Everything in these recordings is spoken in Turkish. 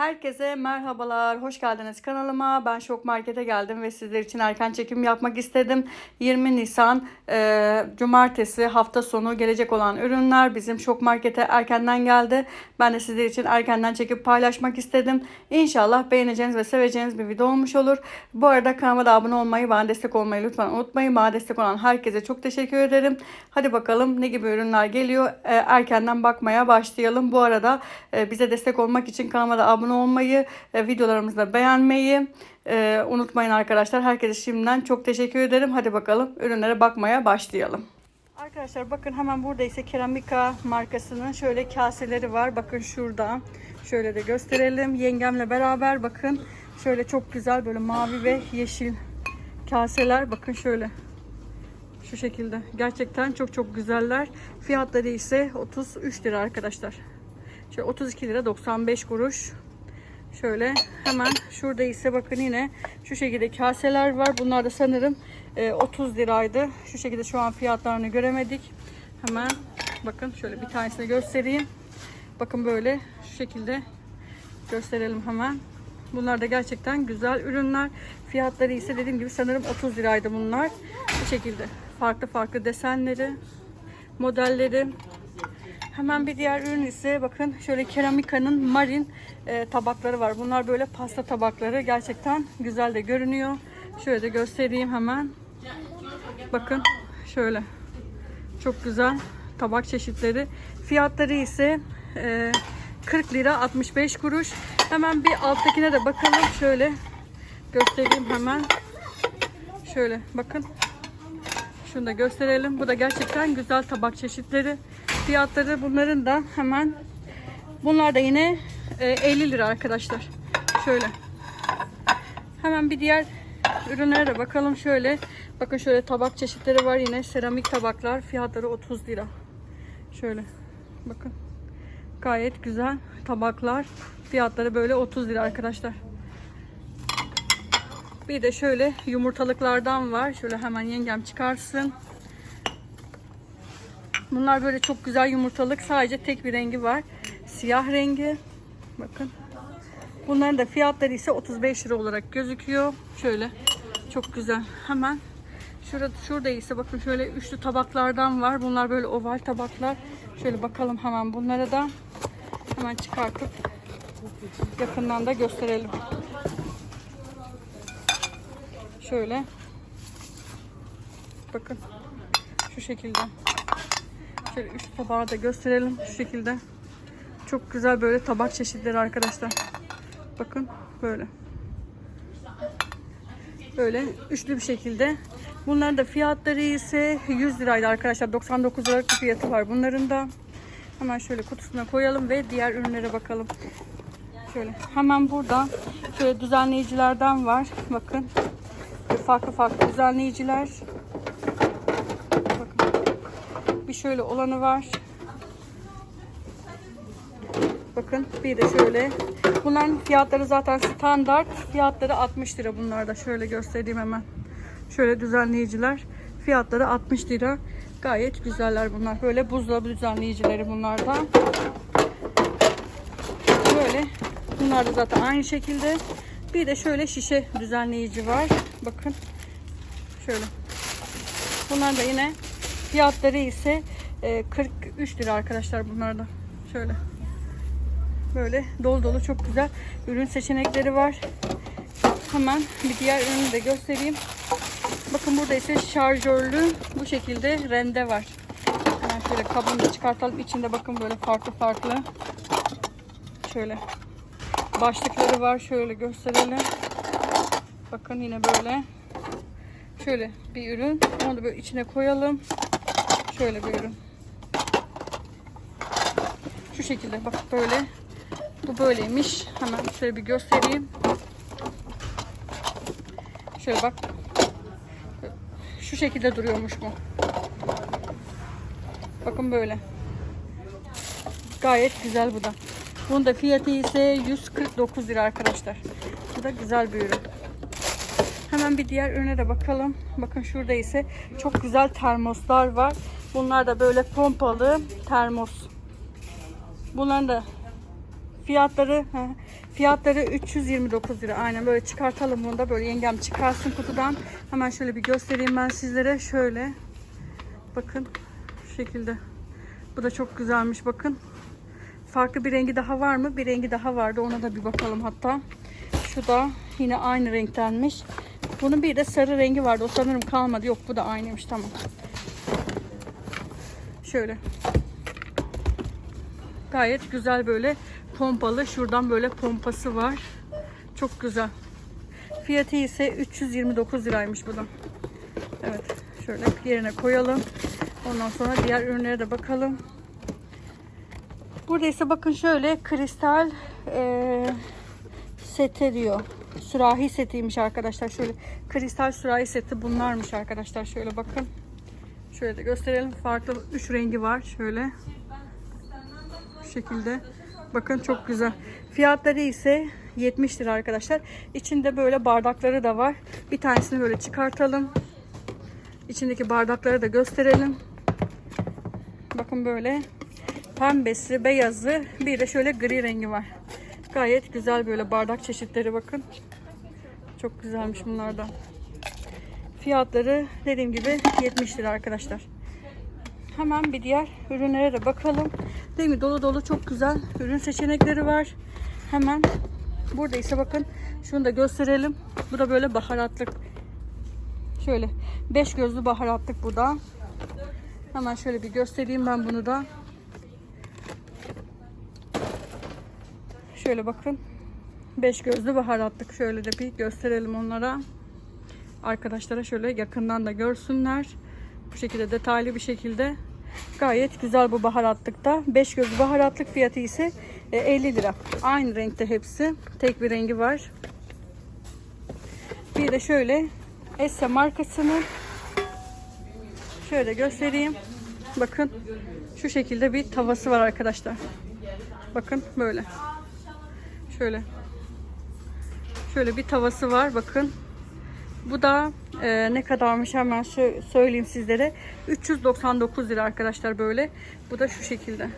Herkese merhabalar, hoş geldiniz kanalıma. Ben Şok Market'e geldim ve sizler için erken çekim yapmak istedim. 20 Nisan e, Cumartesi hafta sonu gelecek olan ürünler bizim Şok Market'e erkenden geldi. Ben de sizler için erkenden çekip paylaşmak istedim. İnşallah beğeneceğiniz ve seveceğiniz bir video olmuş olur. Bu arada kanalıma da abone olmayı, bana destek olmayı lütfen unutmayın. Bana destek olan herkese çok teşekkür ederim. Hadi bakalım ne gibi ürünler geliyor. E, erkenden bakmaya başlayalım. Bu arada e, bize destek olmak için kanalıma da abone olmayı, e, videolarımızı beğenmeyi unutmayın arkadaşlar. Herkese şimdiden çok teşekkür ederim. Hadi bakalım ürünlere bakmaya başlayalım. Arkadaşlar bakın hemen burada ise Keramika markasının şöyle kaseleri var. Bakın şurada. Şöyle de gösterelim. Yengemle beraber bakın. Şöyle çok güzel böyle mavi ve yeşil kaseler. Bakın şöyle. Şu şekilde. Gerçekten çok çok güzeller. Fiyatları ise 33 lira arkadaşlar. Şöyle 32 lira 95 kuruş. Şöyle hemen şurada ise bakın yine şu şekilde kaseler var. Bunlar da sanırım e, 30 liraydı. Şu şekilde şu an fiyatlarını göremedik. Hemen bakın şöyle bir tanesini göstereyim. Bakın böyle şu şekilde gösterelim hemen. Bunlar da gerçekten güzel ürünler. Fiyatları ise dediğim gibi sanırım 30 liraydı bunlar. Bu şekilde farklı farklı desenleri, modelleri. Hemen bir diğer ürün ise bakın şöyle keramika'nın marin e, tabakları var. Bunlar böyle pasta tabakları. Gerçekten güzel de görünüyor. Şöyle de göstereyim hemen. Bakın şöyle. Çok güzel tabak çeşitleri. Fiyatları ise e, 40 lira 65 kuruş. Hemen bir alttakine de bakalım. Şöyle göstereyim hemen. Şöyle bakın. Şunu da gösterelim. Bu da gerçekten güzel tabak çeşitleri. Fiyatları bunların da hemen bunlar da yine e, 50 lira arkadaşlar. Şöyle. Hemen bir diğer ürünlere de bakalım şöyle. Bakın şöyle tabak çeşitleri var yine seramik tabaklar. Fiyatları 30 lira. Şöyle. Bakın. Gayet güzel tabaklar. Fiyatları böyle 30 lira arkadaşlar. Bir de şöyle yumurtalıklardan var. Şöyle hemen yengem çıkarsın. Bunlar böyle çok güzel yumurtalık. Sadece tek bir rengi var. Siyah rengi. Bakın. Bunların da fiyatları ise 35 lira olarak gözüküyor. Şöyle. Çok güzel. Hemen şurada şurada ise bakın şöyle üçlü tabaklardan var. Bunlar böyle oval tabaklar. Şöyle bakalım hemen bunlara da hemen çıkartıp yakından da gösterelim. Şöyle. Bakın. Şu şekilde. Şöyle üç tabağı da gösterelim. Şu şekilde. Çok güzel böyle tabak çeşitleri arkadaşlar. Bakın böyle. Böyle üçlü bir şekilde. Bunların da fiyatları ise 100 liraydı arkadaşlar. 99 liralık bir fiyatı var bunların da. Hemen şöyle kutusuna koyalım ve diğer ürünlere bakalım. Şöyle hemen burada şöyle düzenleyicilerden var. Bakın. Farklı farklı düzenleyiciler. Bir şöyle olanı var. Bakın bir de şöyle. Bunların fiyatları zaten standart. Fiyatları 60 lira bunlar da. Şöyle göstereyim hemen. Şöyle düzenleyiciler. Fiyatları 60 lira. Gayet güzeller bunlar. Böyle buzdolabı düzenleyicileri bunlardan. Böyle. Bunlar da zaten aynı şekilde. Bir de şöyle şişe düzenleyici var. Bakın. Şöyle. Bunlar da yine fiyatları ise e, 43 lira arkadaşlar bunlar da. Şöyle. Böyle dolu dolu çok güzel ürün seçenekleri var. Hemen bir diğer ürünü de göstereyim. Bakın burada ise şarjörlü bu şekilde rende var. Hemen şöyle kabını da çıkartalım. İçinde bakın böyle farklı farklı şöyle başlıkları var. Şöyle gösterelim. Bakın yine böyle şöyle bir ürün. Onu da böyle içine koyalım. Şöyle bir ürün. Şu şekilde bak böyle. Bu böyleymiş. Hemen şöyle bir göstereyim. Şöyle bak. Şu şekilde duruyormuş bu. Bakın böyle. Gayet güzel bu da. Bunun da fiyatı ise 149 lira arkadaşlar. Bu da güzel bir ürün. Hemen bir diğer ürüne de bakalım. Bakın şurada ise çok güzel termoslar var. Bunlar da böyle pompalı termos. Bunların da Fiyatları fiyatları 329 lira. Aynen böyle çıkartalım bunu da böyle yengem çıkarsın kutudan. Hemen şöyle bir göstereyim ben sizlere. Şöyle. Bakın şu şekilde. Bu da çok güzelmiş bakın. Farklı bir rengi daha var mı? Bir rengi daha vardı. Ona da bir bakalım hatta. Şu da yine aynı renktenmiş. Bunun bir de sarı rengi vardı. O sanırım kalmadı. Yok bu da aynıymış. Tamam. Şöyle. Gayet güzel böyle pompalı. Şuradan böyle pompası var. Çok güzel. Fiyatı ise 329 liraymış bu da. Evet. Şöyle yerine koyalım. Ondan sonra diğer ürünlere de bakalım. Burada ise bakın şöyle kristal eee seti diyor. Sürahi setiymiş arkadaşlar. Şöyle kristal sürahi seti bunlarmış arkadaşlar. Şöyle bakın. Şöyle de gösterelim. Farklı 3 rengi var. Şöyle. Bu şekilde. Bakın çok güzel. Fiyatları ise 70 lira arkadaşlar. İçinde böyle bardakları da var. Bir tanesini böyle çıkartalım. İçindeki bardakları da gösterelim. Bakın böyle pembesi, beyazı, bir de şöyle gri rengi var. Gayet güzel böyle bardak çeşitleri bakın. Çok güzelmiş bunlardan. Fiyatları dediğim gibi 70 lira arkadaşlar. Hemen bir diğer ürünlere de bakalım. Değil mi? Dolu dolu çok güzel ürün seçenekleri var. Hemen burada ise bakın şunu da gösterelim. Bu da böyle baharatlık. Şöyle 5 gözlü baharatlık bu da. Hemen şöyle bir göstereyim ben bunu da. Şöyle bakın. 5 gözlü baharatlık. Şöyle de bir gösterelim onlara. Arkadaşlara şöyle yakından da görsünler. Bu şekilde detaylı bir şekilde. Gayet güzel bu baharatlıkta. 5 gözlü baharatlık fiyatı ise e, 50 lira. Aynı renkte hepsi. Tek bir rengi var. Bir de şöyle Esse markasının şöyle göstereyim. Bakın şu şekilde bir tavası var arkadaşlar. Bakın böyle. Şöyle. Şöyle bir tavası var bakın. Bu da e, ne kadarmış hemen sö- söyleyeyim sizlere. 399 lira arkadaşlar böyle. Bu da şu şekilde.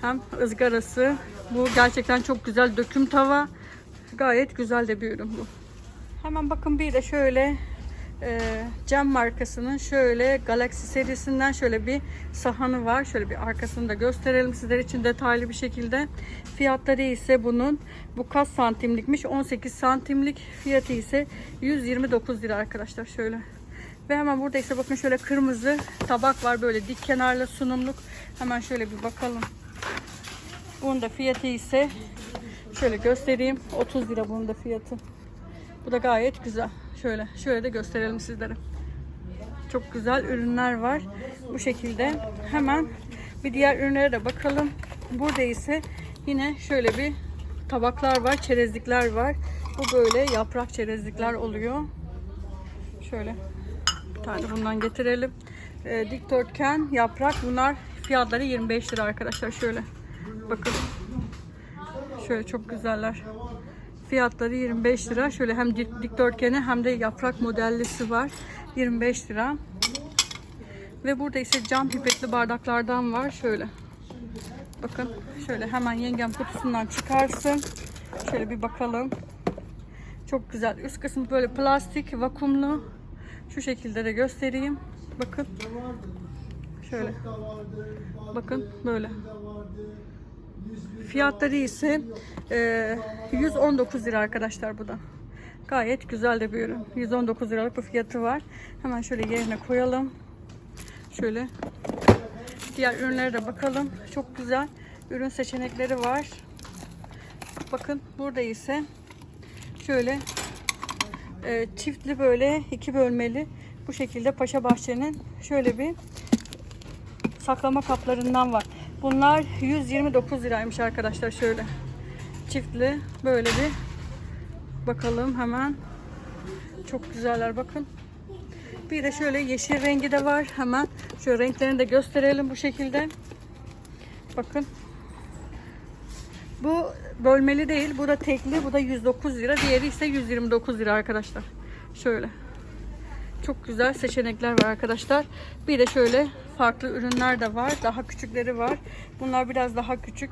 Hem ızgarası. Bu gerçekten çok güzel döküm tava. Gayet güzel de bir ürün bu. Hemen bakın bir de şöyle e, cam markasının şöyle Galaxy serisinden şöyle bir sahanı var. Şöyle bir arkasını da gösterelim sizler için detaylı bir şekilde. Fiyatları ise bunun bu kaç santimlikmiş? 18 santimlik. Fiyatı ise 129 lira arkadaşlar şöyle. Ve hemen burada ise bakın şöyle kırmızı tabak var böyle dik kenarlı sunumluk. Hemen şöyle bir bakalım. Bunun da fiyatı ise şöyle göstereyim. 30 lira bunun da fiyatı. Bu da gayet güzel. Şöyle, şöyle de gösterelim sizlere. Çok güzel ürünler var. Bu şekilde. Hemen bir diğer ürünlere de bakalım. Burada ise yine şöyle bir tabaklar var, çerezlikler var. Bu böyle yaprak çerezlikler oluyor. Şöyle bir tane bundan getirelim. Ee, dikdörtgen yaprak bunlar fiyatları 25 lira arkadaşlar. Şöyle bakın. Şöyle çok güzeller. Fiyatları 25 lira. Şöyle hem dik- dikdörtgeni hem de yaprak modellisi var. 25 lira. Ve burada ise cam pipetli bardaklardan var. Şöyle. Bakın şöyle hemen yengem kutusundan çıkarsın. Şöyle bir bakalım. Çok güzel. Üst kısmı böyle plastik, vakumlu. Şu şekilde de göstereyim. Bakın. Şöyle. Bakın böyle. Fiyatları ise e, 119 lira arkadaşlar bu da. Gayet güzel de bir ürün. 119 liralık bir fiyatı var. Hemen şöyle yerine koyalım. Şöyle diğer ürünlere de bakalım. Çok güzel ürün seçenekleri var. Bakın burada ise şöyle e, çiftli böyle iki bölmeli bu şekilde Paşa Bahçe'nin şöyle bir saklama kaplarından var. Bunlar 129 liraymış arkadaşlar şöyle. Çiftli böyle bir bakalım hemen. Çok güzeller bakın. Bir de şöyle yeşil rengi de var. Hemen şöyle renklerini de gösterelim bu şekilde. Bakın. Bu bölmeli değil. Bu da tekli. Bu da 109 lira. Diğeri ise 129 lira arkadaşlar. Şöyle. Çok güzel seçenekler var arkadaşlar. Bir de şöyle farklı ürünler de var. Daha küçükleri var. Bunlar biraz daha küçük.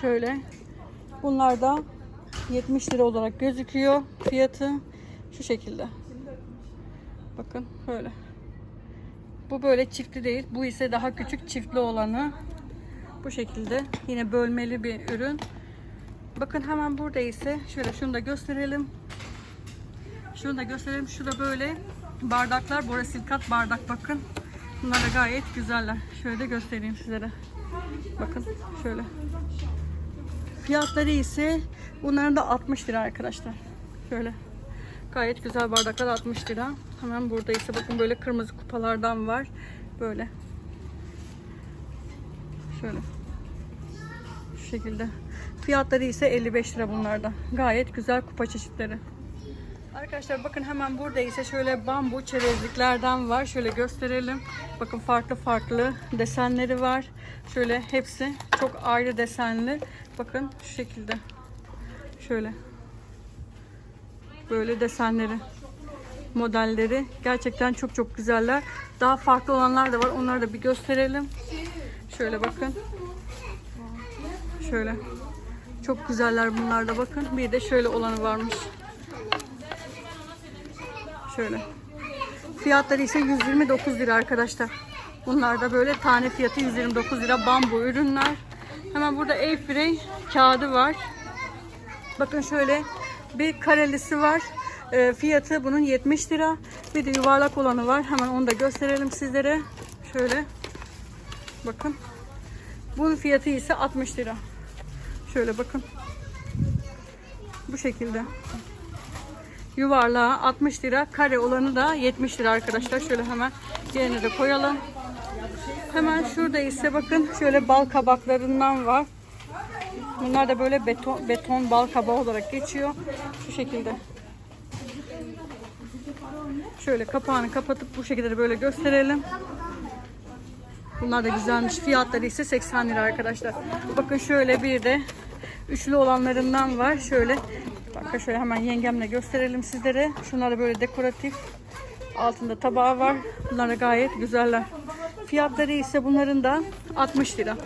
Şöyle. Bunlar da 70 lira olarak gözüküyor. Fiyatı şu şekilde. Bakın böyle. Bu böyle çiftli değil. Bu ise daha küçük çiftli olanı. Bu şekilde. Yine bölmeli bir ürün. Bakın hemen burada ise şöyle şunu da gösterelim. Şunu da gösterelim. Şu da böyle bardaklar. Borosilikat bardak bakın. Bunlar da gayet güzeller. Şöyle de göstereyim sizlere. Bakın şöyle. Fiyatları ise bunların da 60 lira arkadaşlar. Şöyle. Gayet güzel bardaklar 60 lira. Hemen burada ise bakın böyle kırmızı kupalardan var. Böyle. Şöyle. Şu şekilde. Fiyatları ise 55 lira bunlarda. Gayet güzel kupa çeşitleri. Arkadaşlar bakın hemen burada ise şöyle bambu çerezliklerden var. Şöyle gösterelim. Bakın farklı farklı desenleri var. Şöyle hepsi çok ayrı desenli. Bakın şu şekilde. Şöyle. Böyle desenleri. Modelleri. Gerçekten çok çok güzeller. Daha farklı olanlar da var. Onları da bir gösterelim. Şöyle bakın. Şöyle. Çok güzeller bunlar da bakın. Bir de şöyle olanı varmış. Şöyle. Fiyatları ise 129 lira arkadaşlar. Bunlar da böyle tane fiyatı 129 lira bambu ürünler. Hemen burada Airframe kağıdı var. Bakın şöyle bir karelisi var. Ee, fiyatı bunun 70 lira. Bir de yuvarlak olanı var. Hemen onu da gösterelim sizlere. Şöyle. Bakın. Bunun fiyatı ise 60 lira. Şöyle bakın. Bu şekilde. Yuvarlağı 60 lira. Kare olanı da 70 lira arkadaşlar. Şöyle hemen yerine de koyalım. Hemen şurada ise bakın şöyle bal kabaklarından var. Bunlar da böyle beton, beton bal kabağı olarak geçiyor. Şu şekilde. Şöyle kapağını kapatıp bu şekilde de böyle gösterelim. Bunlar da güzelmiş. Fiyatları ise 80 lira arkadaşlar. Bakın şöyle bir de üçlü olanlarından var. Şöyle bakın şöyle hemen yengemle gösterelim sizlere. Şunlar böyle dekoratif. Altında tabağı var. Bunlar gayet güzeller. Fiyatları ise bunların da 60 lira.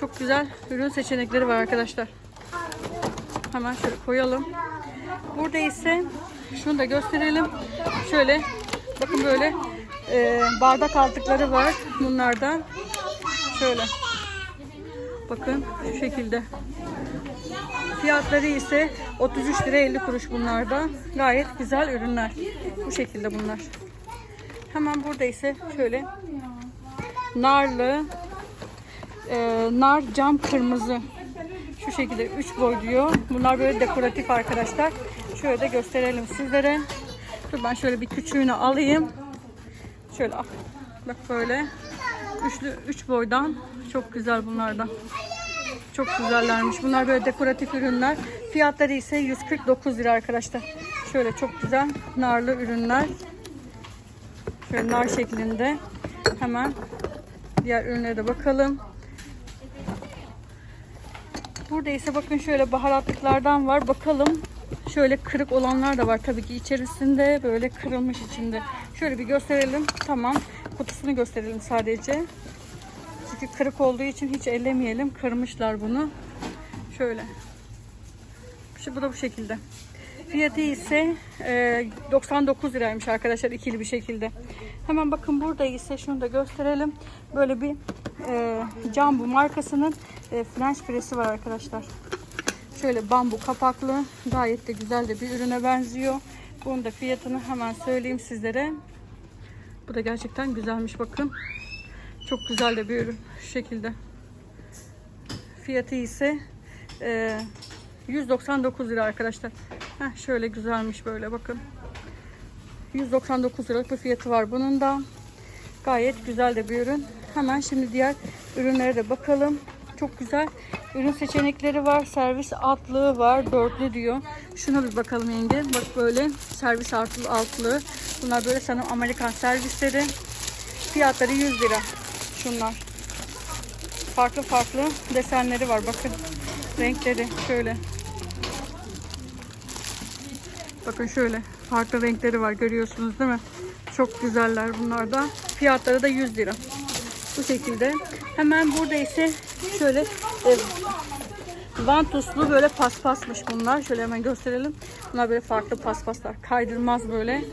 Çok güzel ürün seçenekleri var arkadaşlar. Hemen şöyle koyalım. Burada ise şunu da gösterelim. Şöyle bakın böyle e, bardak altlıkları var bunlarda. Şöyle. Bakın şu şekilde. Fiyatları ise 33 lira 50 kuruş bunlarda. Gayet güzel ürünler. Bu şekilde bunlar. Hemen burada ise şöyle narlı e, nar cam kırmızı şu şekilde 3 boy diyor. Bunlar böyle dekoratif arkadaşlar. Şöyle de gösterelim sizlere. Dur ben şöyle bir küçüğünü alayım. Şöyle al. Bak böyle. Üçlü 3 boydan. Çok güzel bunlardan. Çok güzellermiş. Bunlar böyle dekoratif ürünler. Fiyatları ise 149 lira arkadaşlar. Şöyle çok güzel narlı ürünler. Şöyle nar şeklinde. Hemen diğer ürünlere de bakalım. Burada ise bakın şöyle baharatlıklardan var. Bakalım. Şöyle kırık olanlar da var tabii ki içerisinde böyle kırılmış içinde. Şöyle bir gösterelim. Tamam. Kutusunu gösterelim sadece. Çünkü kırık olduğu için hiç ellemeyelim. Kırmışlar bunu. Şöyle. Şu bu da bu şekilde. Fiyatı ise e, 99 liraymış arkadaşlar ikili bir şekilde. Hemen bakın burada ise şunu da gösterelim. Böyle bir e, Jumbo markasının e, French presi var arkadaşlar. Şöyle bambu kapaklı. Gayet de güzel de bir ürüne benziyor. Bunun da fiyatını hemen söyleyeyim sizlere. Bu da gerçekten güzelmiş bakın. Çok güzel de bir ürün. Şu şekilde. Fiyatı ise e, 199 lira arkadaşlar. Heh, şöyle güzelmiş böyle bakın. 199 liralık bir fiyatı var bunun da. Gayet güzel de bir ürün. Hemen şimdi diğer ürünlere de bakalım. Çok güzel ürün seçenekleri var. Servis altlığı var. Dörtlü diyor. Şuna bir bakalım yenge. Bak böyle servis altlı altlığı. Bunlar böyle sanırım Amerikan servisleri. Fiyatları 100 lira. Şunlar. Farklı farklı desenleri var. Bakın renkleri şöyle. Bakın şöyle farklı renkleri var görüyorsunuz değil mi? Çok güzeller bunlar da. Fiyatları da 100 lira. Bu şekilde. Hemen burada ise şöyle e, Vantuslu böyle paspasmış bunlar. Şöyle hemen gösterelim. Bunlar böyle farklı paspaslar. Kaydırmaz böyle.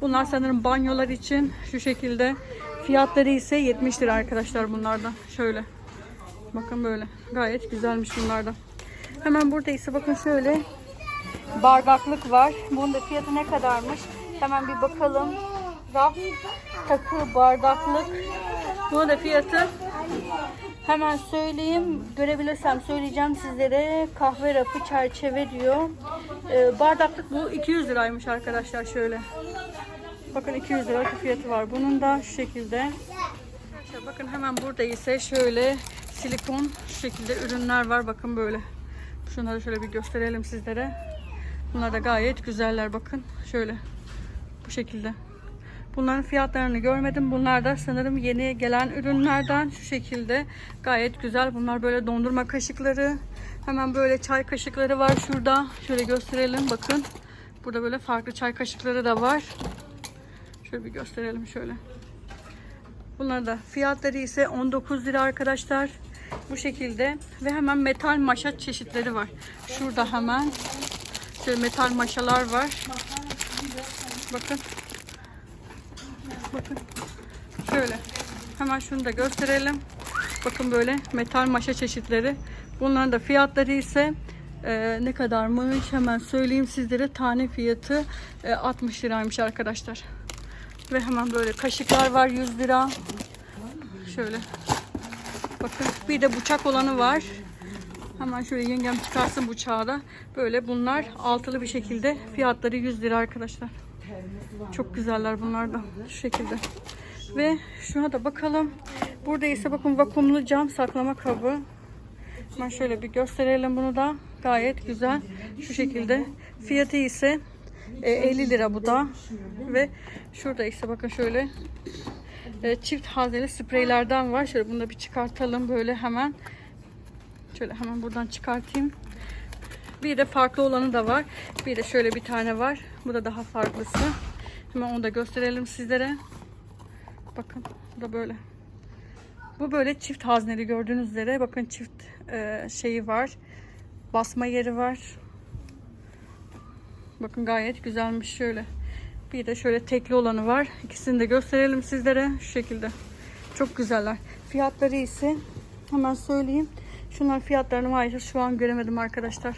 Bunlar sanırım banyolar için şu şekilde. Fiyatları ise 70 lira arkadaşlar bunlardan. Şöyle. Bakın böyle. Gayet güzelmiş bunlardan. Hemen burada ise bakın şöyle bardaklık var. Bunun da fiyatı ne kadarmış? Hemen bir bakalım. Raf, takı, bardaklık. Bunun da fiyatı hemen söyleyeyim. Görebilirsem söyleyeceğim sizlere. Kahve rafı çerçeve diyor. Ee, bardaklık bu 200 liraymış arkadaşlar şöyle. Bakın 200 lira fiyatı var. Bunun da şu şekilde. Arkadaşlar bakın hemen burada ise şöyle silikon şu şekilde ürünler var. Bakın böyle. Şunları şöyle bir gösterelim sizlere. Bunlar da gayet güzeller bakın. Şöyle. Bu şekilde. Bunların fiyatlarını görmedim. Bunlar da sanırım yeni gelen ürünlerden şu şekilde. Gayet güzel. Bunlar böyle dondurma kaşıkları. Hemen böyle çay kaşıkları var şurada. Şöyle gösterelim bakın. Burada böyle farklı çay kaşıkları da var. Şöyle bir gösterelim şöyle. Bunlar da fiyatları ise 19 lira arkadaşlar. Bu şekilde ve hemen metal maşa çeşitleri var. Şurada hemen şöyle metal maşalar var. Bakın. Bakın. Şöyle. Hemen şunu da gösterelim. Bakın böyle metal maşa çeşitleri. Bunların da fiyatları ise e, ne kadarmış hemen söyleyeyim sizlere. Tane fiyatı e, 60 liraymış arkadaşlar. Ve hemen böyle kaşıklar var 100 lira. Şöyle. Bakın bir de bıçak olanı var. Hemen şöyle yengem çıkarsın bıçağı da. Böyle bunlar altılı bir şekilde fiyatları 100 lira arkadaşlar. Çok güzeller bunlar da şu şekilde. Ve şuna da bakalım. Burada ise bakın vakumlu cam saklama kabı. Hemen şöyle bir gösterelim bunu da. Gayet güzel. Şu şekilde. Fiyatı ise e, 50 lira bu da. Ve şurada ise bakın şöyle e, çift hazneli spreylerden var. Şöyle bunu da bir çıkartalım böyle hemen. Şöyle hemen buradan çıkartayım. Bir de farklı olanı da var. Bir de şöyle bir tane var. Bu da daha farklısı. Hemen onu da gösterelim sizlere. Bakın bu da böyle. Bu böyle çift hazneli gördüğünüz üzere. Bakın çift e, şeyi var. Basma yeri var. Bakın gayet güzelmiş şöyle. Bir de şöyle tekli olanı var. İkisini de gösterelim sizlere şu şekilde. Çok güzeller. Fiyatları ise hemen söyleyeyim. Şunlar fiyatlarını maalesef şu an göremedim arkadaşlar.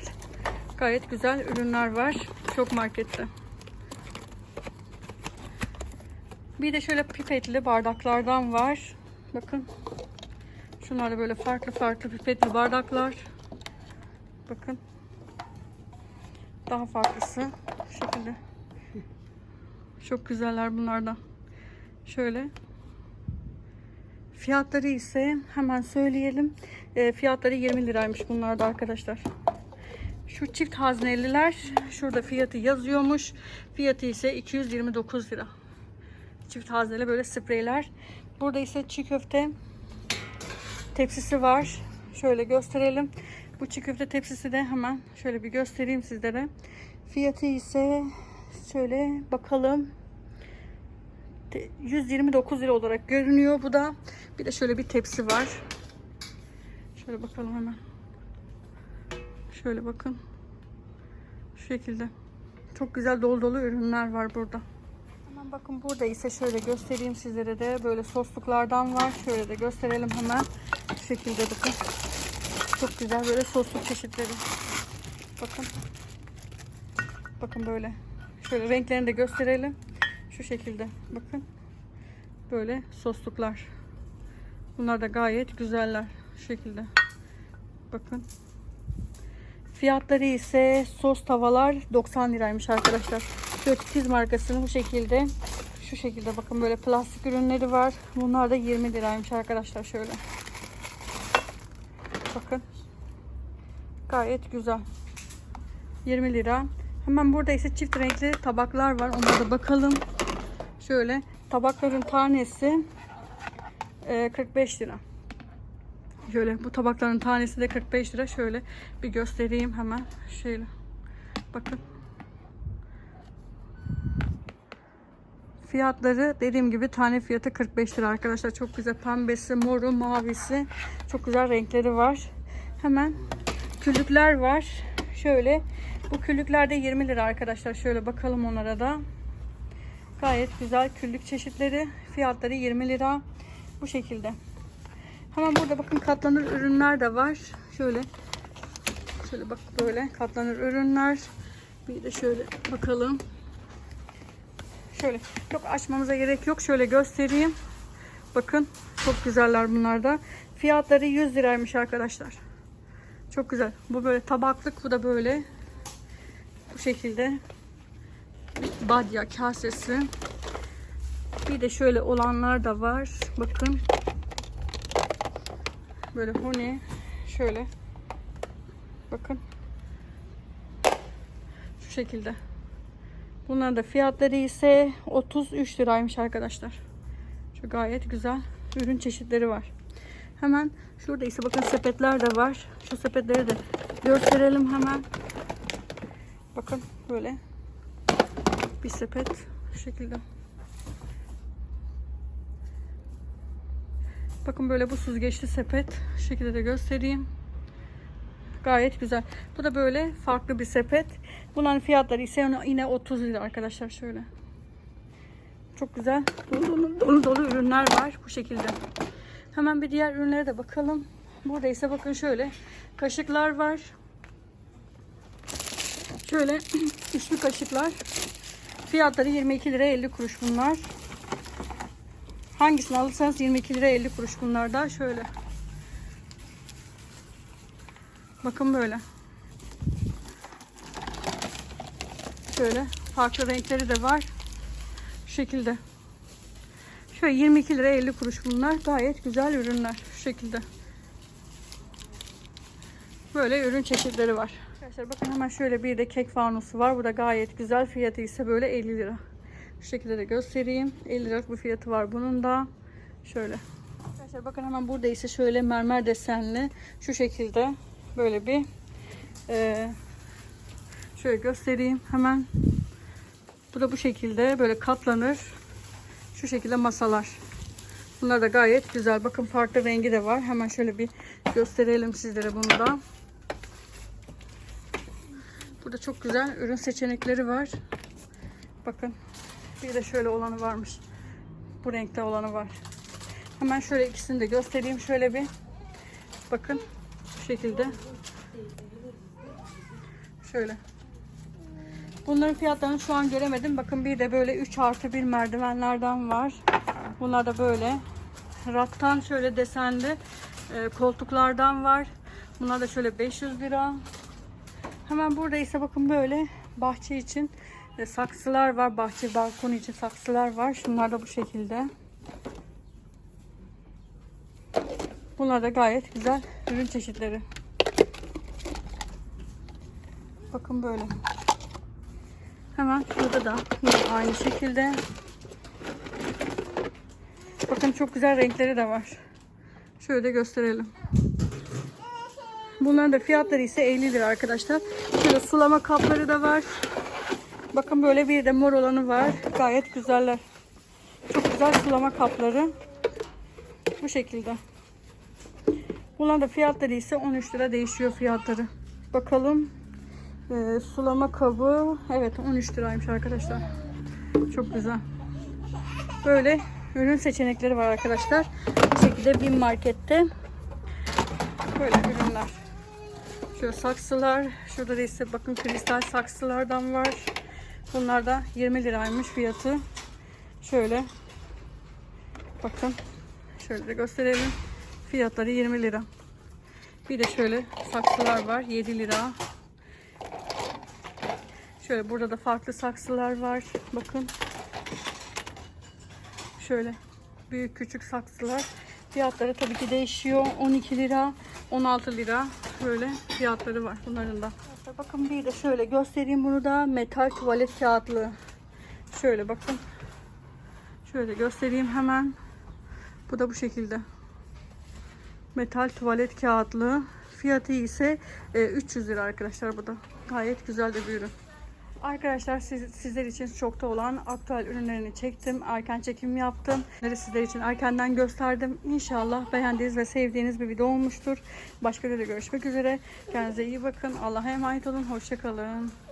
Gayet güzel ürünler var. Çok markette. Bir de şöyle pipetli bardaklardan var. Bakın. Şunlar da böyle farklı farklı pipetli bardaklar. Bakın. Daha farklısı. Şu şekilde. Çok güzeller bunlardan. Şöyle. Fiyatları ise hemen söyleyelim. E, fiyatları 20 liraymış bunlarda arkadaşlar. Şu çift hazneliler şurada fiyatı yazıyormuş. Fiyatı ise 229 lira. Çift hazneli böyle spreyler. Burada ise çiğ köfte tepsisi var. Şöyle gösterelim. Bu çiğ köfte tepsisi de hemen şöyle bir göstereyim sizlere. Fiyatı ise şöyle bakalım. 129 lira olarak görünüyor bu da. Bir de şöyle bir tepsi var. Şöyle bakalım hemen. Şöyle bakın. Şu şekilde. Çok güzel dolu dolu ürünler var burada. Hemen bakın burada ise şöyle göstereyim sizlere de. Böyle sosluklardan var. Şöyle de gösterelim hemen. Şu şekilde bakın. Çok güzel böyle sosluk çeşitleri. Bakın. Bakın böyle. Şöyle renklerini de gösterelim. Şu şekilde. Bakın. Böyle sosluklar. Bunlar da gayet güzeller. Şu şekilde. Bakın. Fiyatları ise sos tavalar 90 liraymış arkadaşlar. Titiz markasının bu şekilde. Şu şekilde bakın böyle plastik ürünleri var. Bunlar da 20 liraymış arkadaşlar şöyle. Bakın. Gayet güzel. 20 lira. Hemen burada ise çift renkli tabaklar var. Onlara da bakalım. Şöyle tabakların tanesi e, 45 lira. Şöyle bu tabakların tanesi de 45 lira. Şöyle bir göstereyim hemen. Şöyle. Bakın. Fiyatları dediğim gibi tane fiyatı 45 lira arkadaşlar. Çok güzel pembesi, moru, mavisi. Çok güzel renkleri var. Hemen küllükler var. Şöyle bu küllükler de 20 lira arkadaşlar. Şöyle bakalım onlara da. Gayet güzel küllük çeşitleri. Fiyatları 20 lira. Bu şekilde. Hemen burada bakın katlanır ürünler de var. Şöyle şöyle bak böyle katlanır ürünler. Bir de şöyle bakalım. Şöyle çok açmamıza gerek yok. Şöyle göstereyim. Bakın çok güzeller bunlar da. Fiyatları 100 liraymış arkadaşlar. Çok güzel. Bu böyle tabaklık. Bu da böyle. Bu şekilde. Badya kasesi. Bir de şöyle olanlar da var. Bakın. Böyle huni. Şöyle. Bakın. Şu şekilde. Bunların da fiyatları ise 33 liraymış arkadaşlar. Şu gayet güzel ürün çeşitleri var. Hemen şurada ise bakın sepetler de var. Şu sepetleri de gösterelim hemen. Bakın böyle bir sepet şu şekilde. Bakın böyle bu süzgeçli sepet şu şekilde de göstereyim. Gayet güzel. Bu da böyle farklı bir sepet. Bunların fiyatları ise yine 30 lira arkadaşlar şöyle. Çok güzel dolu dolu, dolu dolu ürünler var bu şekilde. Hemen bir diğer ürünlere de bakalım. Burada ise bakın şöyle kaşıklar var. Şöyle üçlü kaşıklar. Fiyatları 22 lira 50 kuruş bunlar. Hangisini alırsanız 22 lira 50 kuruş bunlar da şöyle. Bakın böyle. Şöyle farklı renkleri de var. Şu şekilde. Şöyle 22 lira 50 kuruş bunlar. Gayet güzel ürünler. Şu şekilde. Böyle ürün çeşitleri var. Arkadaşlar bakın hemen şöyle bir de kek fanusu var. Bu da gayet güzel. Fiyatı ise böyle 50 lira. Şu şekilde de göstereyim. 50 liralık bir fiyatı var bunun da. Şöyle. Arkadaşlar bakın hemen burada ise şöyle mermer desenli. Şu şekilde böyle bir e, şöyle göstereyim hemen. Bu da bu şekilde böyle katlanır. Şu şekilde masalar. Bunlar da gayet güzel. Bakın farklı rengi de var. Hemen şöyle bir gösterelim sizlere bunu da. Burada çok güzel ürün seçenekleri var. Bakın. Bir de şöyle olanı varmış. Bu renkte olanı var. Hemen şöyle ikisini de göstereyim. Şöyle bir bakın. Bu şekilde. Şöyle. Bunların fiyatlarını şu an göremedim. Bakın bir de böyle 3 artı 1 merdivenlerden var. Bunlar da böyle. Rattan şöyle desenli e, koltuklardan var. Bunlar da şöyle 500 lira. Hemen burada ise bakın böyle bahçe için e, saksılar var. Bahçe balkon için saksılar var. Şunlar da bu şekilde. Bunlar da gayet güzel ürün çeşitleri. Bakın böyle. Hemen şurada da yine aynı şekilde. Bakın çok güzel renkleri de var. Şöyle gösterelim. Bunların da fiyatları ise 50 lira arkadaşlar. Şöyle sulama kapları da var. Bakın böyle bir de mor olanı var. Gayet güzeller. Çok güzel sulama kapları. Bu şekilde. Bunların da fiyatları ise 13 lira değişiyor fiyatları. Bakalım. Ee, sulama kabı. Evet 13 liraymış arkadaşlar. Çok güzel. Böyle ürün seçenekleri var arkadaşlar. Bu şekilde bir markette. Böyle ürünler. Şöyle saksılar. Şurada da ise bakın kristal saksılardan var. Bunlar da 20 liraymış fiyatı. Şöyle. Bakın. Şöyle de gösterelim. Fiyatları 20 lira. Bir de şöyle saksılar var. 7 lira. Şöyle burada da farklı saksılar var. Bakın. Şöyle büyük küçük saksılar. Fiyatları tabii ki değişiyor. 12 lira, 16 lira böyle fiyatları var bunların da. Bakın bir de şöyle göstereyim bunu da metal tuvalet kağıtlı. Şöyle bakın. Şöyle göstereyim hemen. Bu da bu şekilde. Metal tuvalet kağıtlı. Fiyatı ise e, 300 lira arkadaşlar bu da. Gayet güzel de bir ürün. Arkadaşlar siz, sizler için stokta olan aktüel ürünlerini çektim. Erken çekim yaptım. Bunları sizler için erkenden gösterdim. İnşallah beğendiğiniz ve sevdiğiniz bir video olmuştur. Başka videoda görüşmek üzere. Kendinize iyi bakın. Allah'a emanet olun. Hoşçakalın.